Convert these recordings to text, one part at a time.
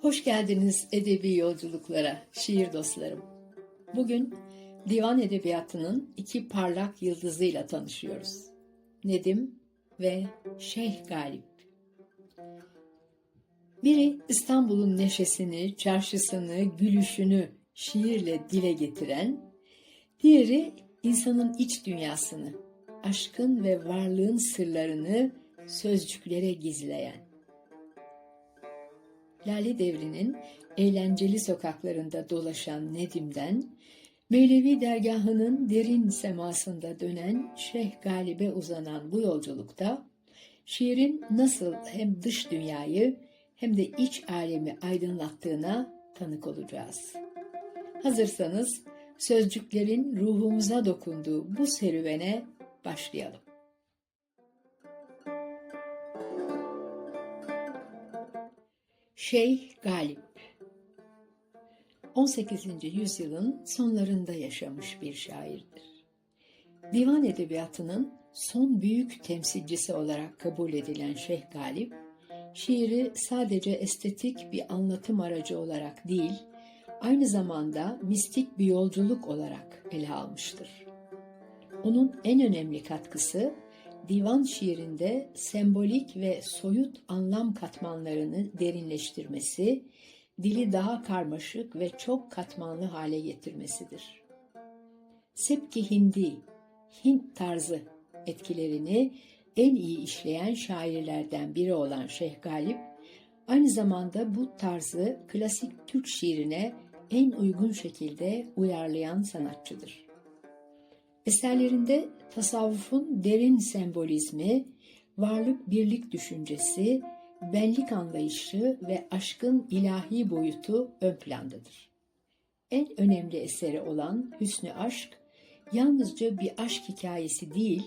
Hoş geldiniz edebi yolculuklara, şiir dostlarım. Bugün divan edebiyatının iki parlak yıldızıyla tanışıyoruz. Nedim ve Şeyh Galip. Biri İstanbul'un neşesini, çarşısını, gülüşünü şiirle dile getiren, diğeri insanın iç dünyasını, aşkın ve varlığın sırlarını sözcüklere gizleyen. Lale Devri'nin eğlenceli sokaklarında dolaşan Nedim'den, Mevlevi dergahının derin semasında dönen Şeyh Galip'e uzanan bu yolculukta, şiirin nasıl hem dış dünyayı hem de iç alemi aydınlattığına tanık olacağız. Hazırsanız sözcüklerin ruhumuza dokunduğu bu serüvene başlayalım. Şeyh Galip 18. yüzyılın sonlarında yaşamış bir şairdir. Divan edebiyatının son büyük temsilcisi olarak kabul edilen Şeyh Galip, şiiri sadece estetik bir anlatım aracı olarak değil, aynı zamanda mistik bir yolculuk olarak ele almıştır. Onun en önemli katkısı divan şiirinde sembolik ve soyut anlam katmanlarını derinleştirmesi, dili daha karmaşık ve çok katmanlı hale getirmesidir. Sepki Hindi, Hint tarzı etkilerini en iyi işleyen şairlerden biri olan Şeyh Galip, aynı zamanda bu tarzı klasik Türk şiirine en uygun şekilde uyarlayan sanatçıdır. Eserlerinde tasavvufun derin sembolizmi, varlık birlik düşüncesi, benlik anlayışı ve aşkın ilahi boyutu ön plandadır. En önemli eseri olan Hüsnü Aşk, yalnızca bir aşk hikayesi değil,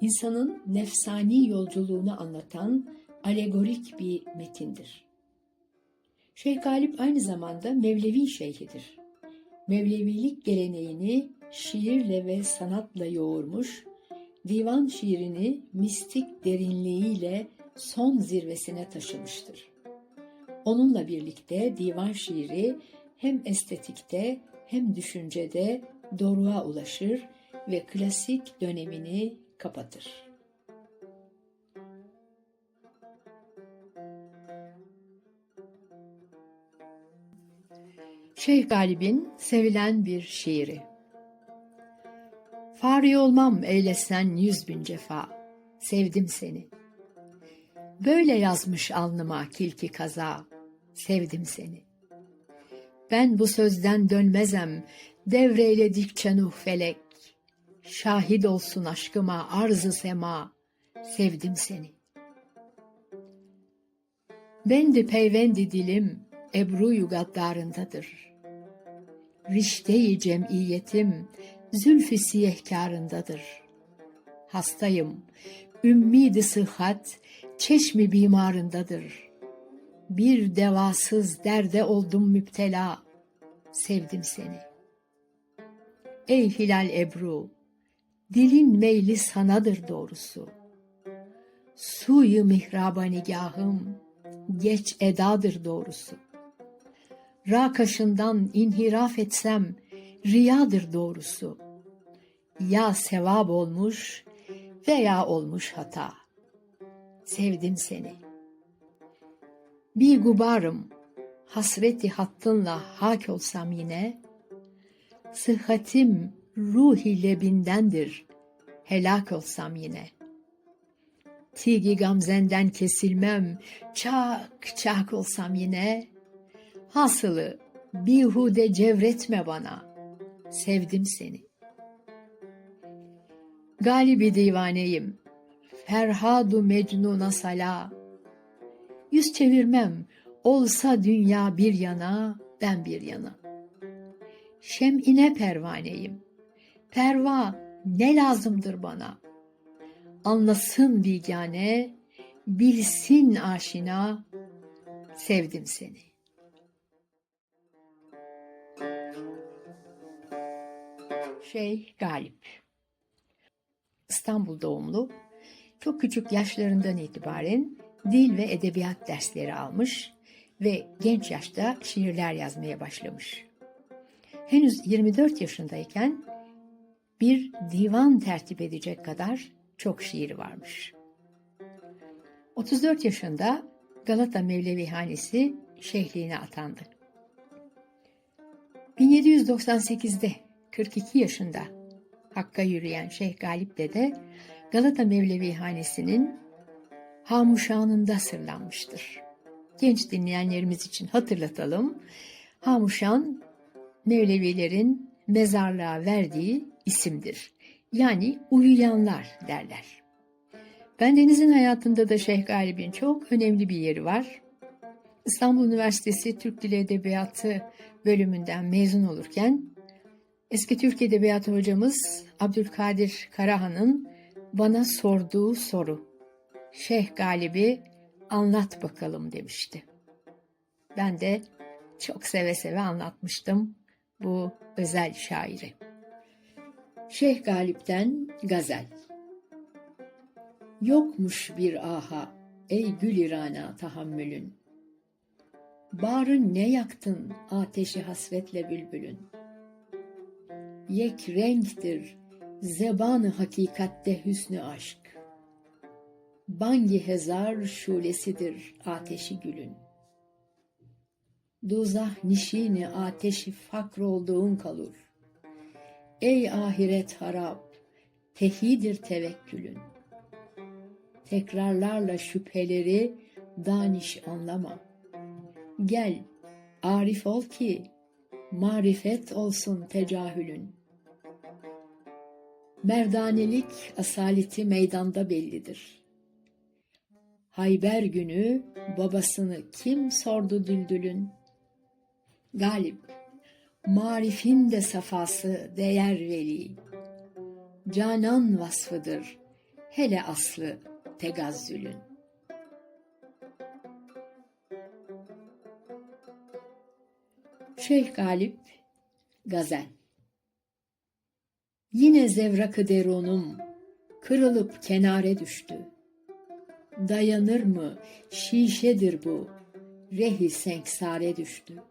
insanın nefsani yolculuğunu anlatan alegorik bir metindir. Şeyh Galip aynı zamanda Mevlevi şeyhidir. Mevlevilik geleneğini şiirle ve sanatla yoğurmuş, divan şiirini mistik derinliğiyle son zirvesine taşımıştır. Onunla birlikte divan şiiri hem estetikte hem düşüncede doruğa ulaşır ve klasik dönemini kapatır. Şeyh Galip'in sevilen bir şiiri. Fari olmam eylesen yüz bin cefa, sevdim seni. Böyle yazmış alnıma kilki kaza, sevdim seni. Ben bu sözden dönmezem, devreyledikçe nuh felek. Şahit olsun aşkıma arzı sema, sevdim seni. Bendi peyvendi dilim, ebruyu gaddarındadır. Rişteyi cemiyetim, zülfü siyehkarındadır. Hastayım, ümmidi sıhhat, çeşmi bimarındadır. Bir devasız derde oldum müptela, sevdim seni. Ey hilal ebru, dilin meyli sanadır doğrusu. Suyu mihraba nigahım, geç edadır doğrusu. Ra kaşından inhiraf etsem, riyadır doğrusu. Ya sevap olmuş veya olmuş hata. Sevdim seni. Bir gubarım, hasreti hattınla hak olsam yine, sıhhatim ruhi lebindendir, helak olsam yine. Tigi gamzenden kesilmem, çak çak olsam yine, hasılı bihude cevretme bana.'' sevdim seni. Galibi divaneyim, Ferhadu Mecnun'a sala. Yüz çevirmem, olsa dünya bir yana, ben bir yana. Şem'ine pervaneyim, perva ne lazımdır bana? Anlasın bigane, bilsin aşina, sevdim seni. Şeyh Galip İstanbul doğumlu. Çok küçük yaşlarından itibaren dil ve edebiyat dersleri almış ve genç yaşta şiirler yazmaya başlamış. Henüz 24 yaşındayken bir divan tertip edecek kadar çok şiiri varmış. 34 yaşında Galata Mevlevihanesi şeyhliğine atandı. 1798'de 42 yaşında Hakk'a yürüyen Şeyh Galip Dede Galata Mevlevihanesi'nin Hamuşan'ında sırlanmıştır. Genç dinleyenlerimiz için hatırlatalım. Hamuşan Mevlevilerin mezarlığa verdiği isimdir. Yani uyuyanlar derler. Bendenizin hayatında da Şeyh Galip'in çok önemli bir yeri var. İstanbul Üniversitesi Türk Dili Edebiyatı bölümünden mezun olurken eski Türk Edebiyatı hocamız Abdülkadir Karahan'ın bana sorduğu soru Şeyh Galip'i anlat bakalım demişti. Ben de çok seve seve anlatmıştım bu özel şairi. Şeyh Galip'ten Gazel Yokmuş bir aha ey gül irana tahammülün. Bağrın ne yaktın ateşi hasretle bülbülün. Yek renktir zebanı hakikatte hüsnü aşk. Bangi hezar şulesidir ateşi gülün. Duzah nişini ateşi fakr olduğun kalır. Ey ahiret harap, tehidir tevekkülün. Tekrarlarla şüpheleri daniş anlama. Gel, arif ol ki, marifet olsun tecahülün. Merdanelik asaleti meydanda bellidir. Hayber günü babasını kim sordu düldülün? Galip, marifin de safası değer veli. Canan vasfıdır, hele aslı tegazzülün. Şeyh Galip Gazel Yine zevrakı deronum kırılıp kenare düştü. Dayanır mı şişedir bu rehi senksare düştü.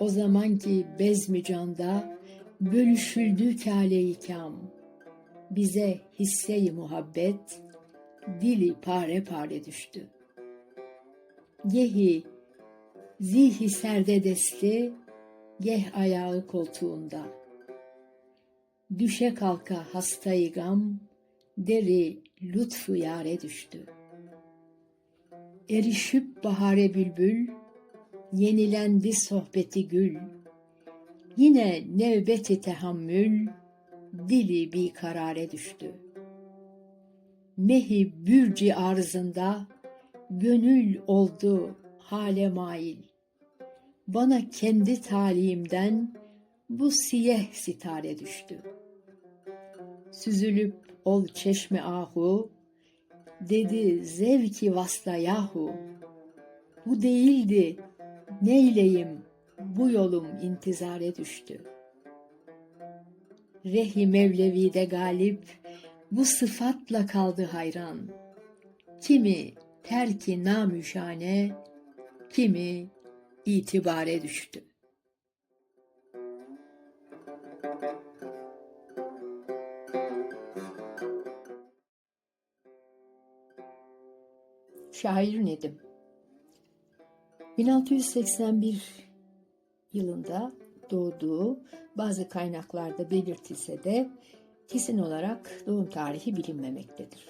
O zamanki bezmi canda bölüşüldü kâle-i kam. Bize hisse-i muhabbet dili pare pare düştü. Gehi zihi serde desti, geh ayağı koltuğunda. Düşe kalka hastayı gam, deri lütfu yare düştü. Erişip bahare bülbül, yenilendi sohbeti gül. Yine nevbeti tehammül, dili bir karare düştü. Mehi bürci arzında, gönül oldu hale mail. Bana kendi talimden bu siyeh sitare düştü. Süzülüp ol çeşme ahu, dedi zevki vasla yahu. Bu değildi, neyleyim, bu yolum intizare düştü. Rehi Mevlevi'de galip, bu sıfatla kaldı hayran. Kimi terki namüşane, kimi itibare düştü. Şair Nedim 1681 yılında doğduğu bazı kaynaklarda belirtilse de kesin olarak doğum tarihi bilinmemektedir.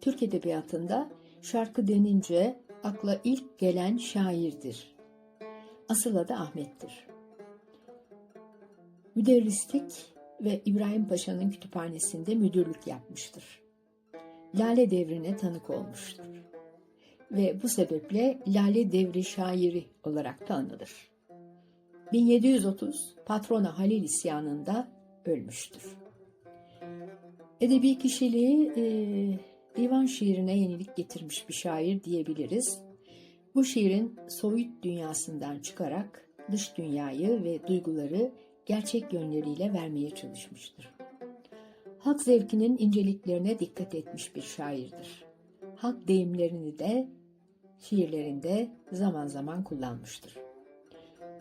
Türk Edebiyatı'nda şarkı denince akla ilk gelen şairdir. Asıl adı Ahmet'tir. Müderrislik ve İbrahim Paşa'nın kütüphanesinde müdürlük yapmıştır. Lale devrine tanık olmuştur. Ve bu sebeple Lale devri şairi olarak da anılır. 1730 Patrona Halil isyanında ölmüştür. Edebi kişiliği e, divan şiirine yenilik getirmiş bir şair diyebiliriz. Bu şiirin soyut dünyasından çıkarak dış dünyayı ve duyguları gerçek yönleriyle vermeye çalışmıştır. halk zevkinin inceliklerine dikkat etmiş bir şairdir. Halk deyimlerini de şiirlerinde zaman zaman kullanmıştır.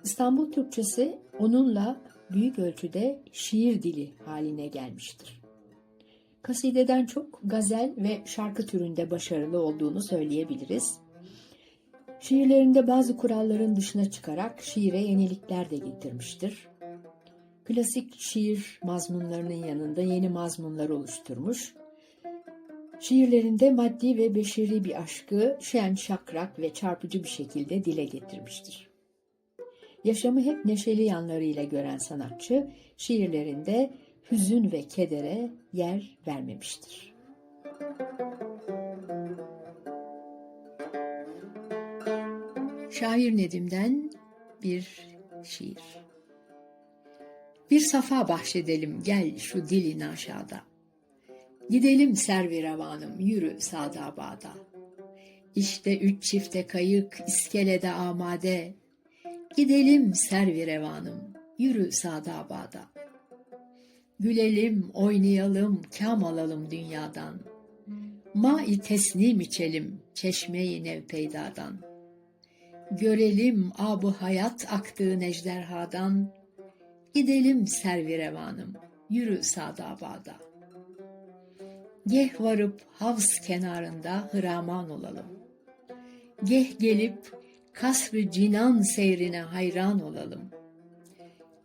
İstanbul Türkçesi onunla büyük ölçüde şiir dili haline gelmiştir. Kasideden çok gazel ve şarkı türünde başarılı olduğunu söyleyebiliriz. Şiirlerinde bazı kuralların dışına çıkarak şiire yenilikler de getirmiştir. Klasik şiir mazmunlarının yanında yeni mazmunlar oluşturmuş. Şiirlerinde maddi ve beşeri bir aşkı şen, şakrak ve çarpıcı bir şekilde dile getirmiştir. Yaşamı hep neşeli yanlarıyla gören sanatçı, şiirlerinde hüzün ve kedere yer vermemiştir. Şair Nedim'den bir şiir. Bir safa bahşedelim gel şu dilin aşağıda. Gidelim servi revanım yürü sağda bağda. İşte üç çifte kayık iskelede amade. Gidelim servi revanım yürü sağda bağda. Gülelim, oynayalım, kam alalım dünyadan. Ma-i teslim içelim, çeşme-i nevpeydadan. Görelim abu hayat aktığı ejderhadan. Gidelim servi revanım, yürü sadabada. Geh varıp havz kenarında hıraman olalım. Geh gelip kasrı cinan seyrine hayran olalım.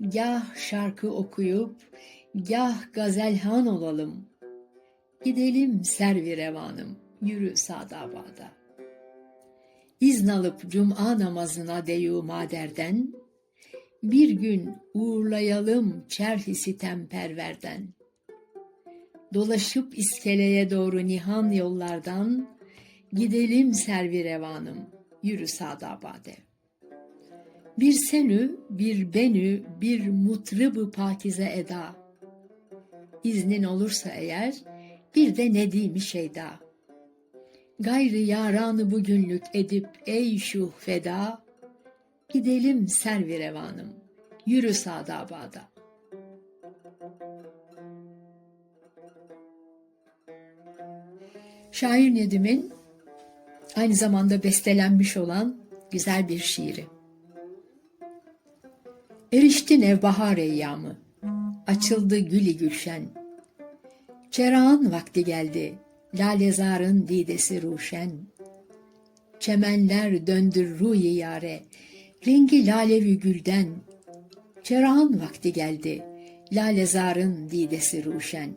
Gah şarkı okuyup gah gazelhan olalım. Gidelim servi revanım, yürü sadabada. İzn alıp cuma namazına deyu maderden, bir gün uğurlayalım çerhi sitem perverden. Dolaşıp iskeleye doğru nihan yollardan, gidelim servi revanım, yürü sadabade. Bir senü, bir benü, bir mutrıbı pakize eda. İznin olursa eğer, bir de nedimi şeyda. Gayri yaranı bugünlük edip ey şuh feda, gidelim servi revanım, yürü sadabada. Şair Nedim'in aynı zamanda bestelenmiş olan güzel bir şiiri. Erişti nevbahar eyyamı, açıldı gülü gülşen. Çerağın vakti geldi, lalezarın didesi ruşen. Çemenler döndür ruyi yare, rengi lalevi gülden. Çerağın vakti geldi, lalezarın didesi ruşen.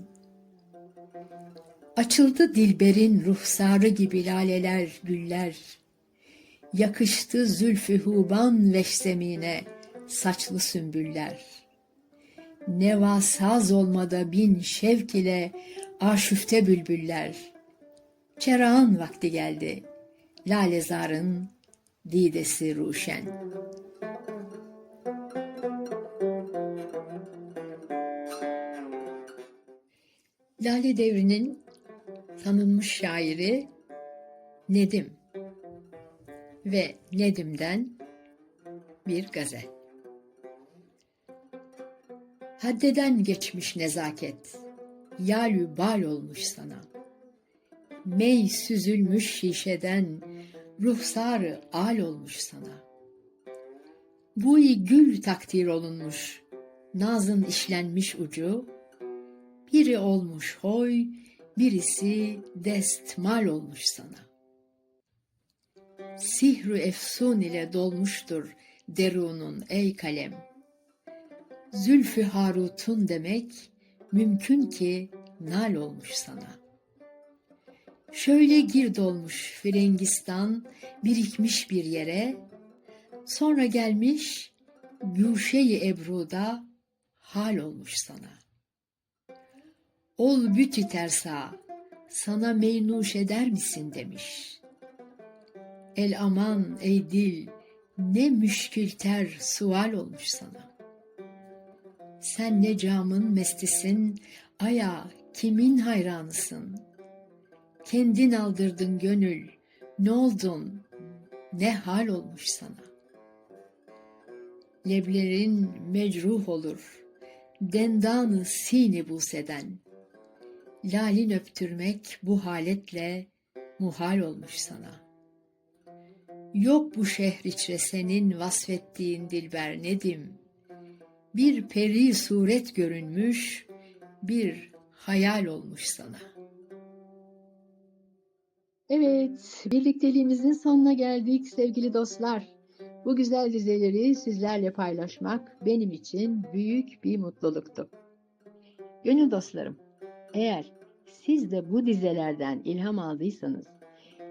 Açıldı dilberin ruhsarı gibi laleler, güller. Yakıştı zülfü huban veşsemine, saçlı sümbüller. Neva saz olmada bin şevk ile aşüfte bülbüller. Çerağın vakti geldi, lalezarın didesi ruşen. Lale devrinin tanınmış şairi Nedim ve Nedim'den bir gazel. Haddeden geçmiş nezaket, yalü bal olmuş sana. Mey süzülmüş şişeden, ruhsarı al olmuş sana. Buy gül takdir olunmuş, nazın işlenmiş ucu, biri olmuş hoy, birisi destmal olmuş sana. Sihru efsun ile dolmuştur derunun ey kalem. Zülfü Harut'un demek mümkün ki nal olmuş sana. Şöyle gir dolmuş Frengistan birikmiş bir yere, sonra gelmiş Gülşe-i Ebru'da hal olmuş sana. Ol bütü tersa, sana meynuş eder misin demiş. El aman ey dil, ne müşkül ter sual olmuş sana. Sen ne camın mestisin, aya kimin hayranısın? Kendin aldırdın gönül, ne oldun, ne hal olmuş sana? Leblerin mecruh olur, dendanı sini buseden. lalin öptürmek bu haletle muhal olmuş sana. Yok bu şehir içre senin vasfettiğin dilber nedim. Bir peri suret görünmüş, bir hayal olmuş sana. Evet, birlikteliğimizin sonuna geldik sevgili dostlar. Bu güzel dizeleri sizlerle paylaşmak benim için büyük bir mutluluktu. Gönül dostlarım, eğer siz de bu dizelerden ilham aldıysanız,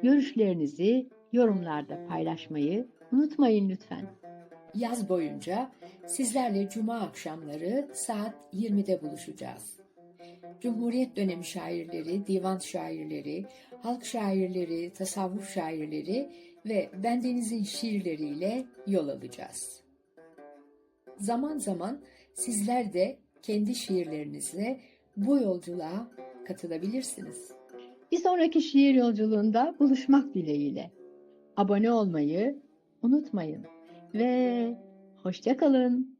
görüşlerinizi yorumlarda paylaşmayı unutmayın lütfen. Yaz boyunca sizlerle cuma akşamları saat 20'de buluşacağız. Cumhuriyet dönemi şairleri, divan şairleri, halk şairleri, tasavvuf şairleri ve bendenizin şiirleriyle yol alacağız. Zaman zaman sizler de kendi şiirlerinizle bu yolculuğa katılabilirsiniz. Bir sonraki şiir yolculuğunda buluşmak dileğiyle. Abone olmayı unutmayın ve hoşça kalın.